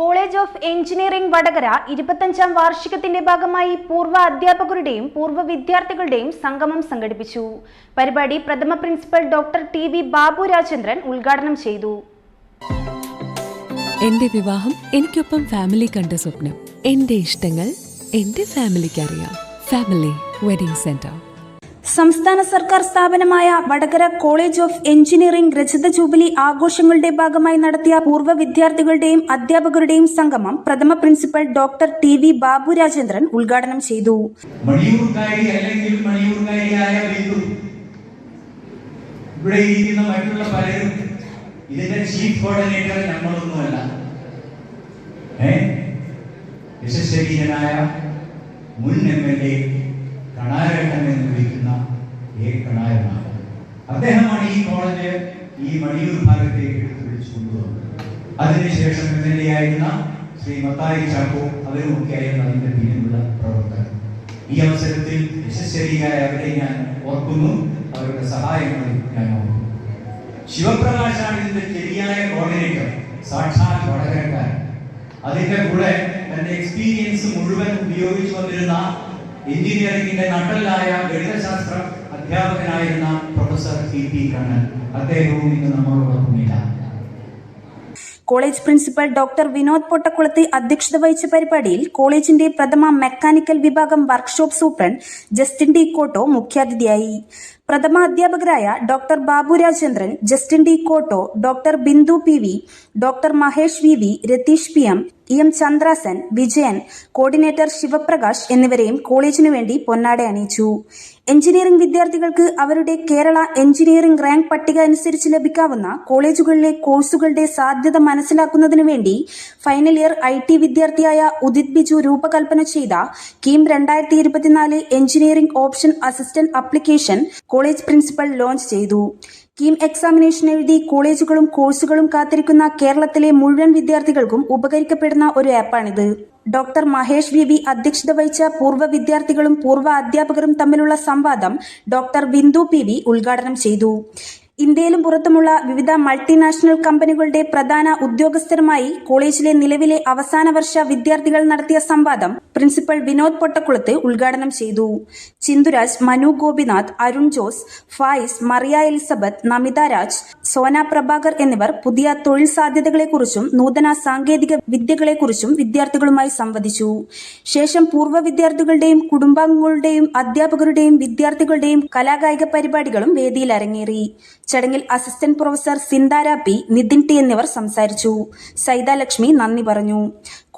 College of engineering Vadakara ഇരുപത്തഞ്ചാം വാർഷികത്തിന്റെ ഭാഗമായി പൂർവ അധ്യാപകരുടെയും പൂർവ വിദ്യാർത്ഥികളുടെയും സംഗമം സംഘടിപ്പിച്ചു. പരിപാടി പ്രഥമ principal doctor T V Babu Rajendran ഉദ്ഘാടനം ചെയ്തു. എന്റെ വിവാഹം എനിക്കൊപ്പം ഫാമിലി കണ്ട സ്വപ്നം. എന്റെ ഇഷ്ടങ്ങൾ എന്റെ ഫാമിലിക്ക് അറിയാം. ഫാമിലി വെഡിംഗ് സെന്റർ സംസ്ഥാന സർക്കാർ സ്ഥാപനമായ വടകര കോളേജ് ഓഫ് എഞ്ചിനീയറിംഗ് രജത ജൂബിലി ആഘോഷങ്ങളുടെ ഭാഗമായി നടത്തിയ പൂർവ വിദ്യാർത്ഥികളുടെയും അധ്യാപകരുടെയും സംഗമം പ്രഥമ principal doctor T V Babu Rajendran ഉദ്ഘാടനം ചെയ്തു. ഇതിന്റെ ചീഫ് കോർഡിനേറ്റർ മുൻ എം എൽ എ അദ്ദേഹമാണ് ഈ കോളേജ് ഈ മണിയൂർ ഭാഗത്തേക്ക് എടുത്തു വിളിച്ചു കൊണ്ടുവന്നത്. അതിനുശേഷം എം ശ്രീ മത്തായി ചാക്കോ അവരുമൊക്കെ ആയിരുന്നു അതിന്റെ പിന്നിലുള്ള പ്രവർത്തകർ. ഈ അവസരത്തിൽ യശസ്വരിയായ അവരെ ഞാൻ ഓർക്കുന്നു. അവരുടെ സഹായങ്ങളിൽ ഞാൻ ഓർക്കുന്നു. ശിവപ്രകാശാണ് ഇതിന്റെ ശരിയായ കോർഡിനേറ്റർ സാക്ഷാൽ വടകരക്കാരൻ അതിന്റെ കൂടെ തന്റെ എക്സ്പീരിയൻസ് മുഴുവൻ ഉപയോഗിച്ചു വന്നിരുന്ന എഞ്ചിനീയറിംഗിന്റെ നട്ടലായ ഗണിതശാസ്ത്ര അധ്യാപകനായിരുന്ന പ്രൊഫസർ ടി പി കണ്ണൻ അദ്ദേഹവും ഇന്ന് നമ്മളോടൊപ്പമില്ല കോളേജ് പ്രിൻസിപ്പൽ ഡോക്ടർ വിനോദ് പൊട്ടക്കുളത്തി അധ്യക്ഷത വഹിച്ച പരിപാടിയിൽ കോളേജിന്റെ പ്രഥമ മെക്കാനിക്കൽ വിഭാഗം workshop superintendent Justin D Kotto മുഖ്യാതിഥിയായി. പ്രഥമ അധ്യാപകരായ doctor Babu Rajendran Justin D Kotto doctor Bindu P V doctor Mahesh V V Ratheesh P M E M Chandrasan Vijayan coordinator Sivaprakash എന്നിവരെയും കോളേജിനു വേണ്ടി പൊന്നാട അണിയിച്ചു. എഞ്ചിനീയറിംഗ് വിദ്യാർത്ഥികൾക്ക് അവരുടെ കേരള എഞ്ചിനീയറിംഗ് റാങ്ക് പട്ടിക അനുസരിച്ച് ലഭിക്കാവുന്ന കോളേജുകളിലെ കോഴ്സുകളുടെ സാധ്യത മനസ്സിലാക്കുന്നതിനു വേണ്ടി ഫൈനൽ ഇയർ ഐ ടി വിദ്യാർത്ഥിയായ ഉദിത് ബിജു രൂപകൽപ്പന ചെയ്ത കീം രണ്ടായിരത്തി ഇരുപത്തിനാല് engineering option assistant application college principal launch ചെയ്തു. കീം എക്സാമിനേഷൻ എഴുതി കോളേജുകളും കോഴ്സുകളും കാത്തിരിക്കുന്ന കേരളത്തിലെ മുഴുവൻ വിദ്യാർത്ഥികൾക്കും ഉപകരിക്കപ്പെടുന്ന ഒരു ആപ്പാണിത്. ഡോക്ടർ മഹേഷ് വി വി അധ്യക്ഷത വഹിച്ച പൂർവ വിദ്യാർത്ഥികളും പൂർവ അധ്യാപകരും തമ്മിലുള്ള സംവാദം ഡോക്ടർ ബിന്ദു പി വി ഉദ്ഘാടനം ചെയ്തു. ഇന്ത്യയിലും പുറത്തുമുള്ള വിവിധ മൾട്ടിനാഷണൽ കമ്പനികളുടെ പ്രധാന ഉദ്യോഗസ്ഥരുമായി കോളേജിലെ നിലവിലെ അവസാന വർഷ വിദ്യാർത്ഥികൾ നടത്തിയ സംവാദം പ്രിൻസിപ്പൽ വിനോദ് പൊട്ടക്കുളത്ത് ഉദ്ഘാടനം ചെയ്തു. ചിന്തുരാജ് മനു ഗോപിനാഥ് അരുൺ ജോസ് ഫായിസ് മറിയ എലിസബത്ത് നമിത രാജ് സോന പ്രഭാകർ എന്നിവർ പുതിയ തൊഴിൽ സാധ്യതകളെക്കുറിച്ചും നൂതന സാങ്കേതിക വിദ്യകളെക്കുറിച്ചും വിദ്യാർത്ഥികളുമായി സംവദിച്ചു. ശേഷം പൂർവ വിദ്യാർത്ഥികളുടെയും കുടുംബാംഗങ്ങളുടെയും അധ്യാപകരുടെയും വിദ്യാർത്ഥികളുടെയും കലാകായിക പരിപാടികളും വേദിയിൽ അരങ്ങേറി. ചടങ്ങിൽ assistant professor Sinthara P Nithin T എന്നിവർ സംസാരിച്ചു. സൈതാലക്ഷ്മി നന്ദി പറഞ്ഞു.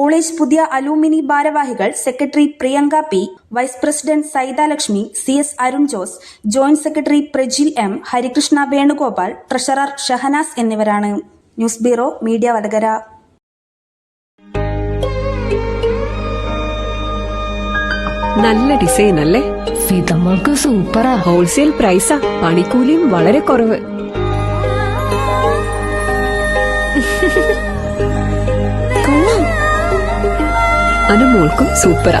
കോളേജ് പുതിയ അലൂമിനി ഭാരവാഹികൾ secretary Priyanka P vice president Saithalakshmi C S Arun Jose joint secretary Prajil M Harikrishna Venugopal treasurer Shahanas എന്നിവരാണ്. News bureau media Vadakara. നല്ല ഡിസൈൻ അല്ലേ? ഫിതമ്മൾക്ക് സൂപ്പറാ ഹോൾസെയിൽ പ്രൈസാ പണിക്കൂലിയും വളരെ കുറവ്. അനുമോൾക്കും സൂപ്പറാ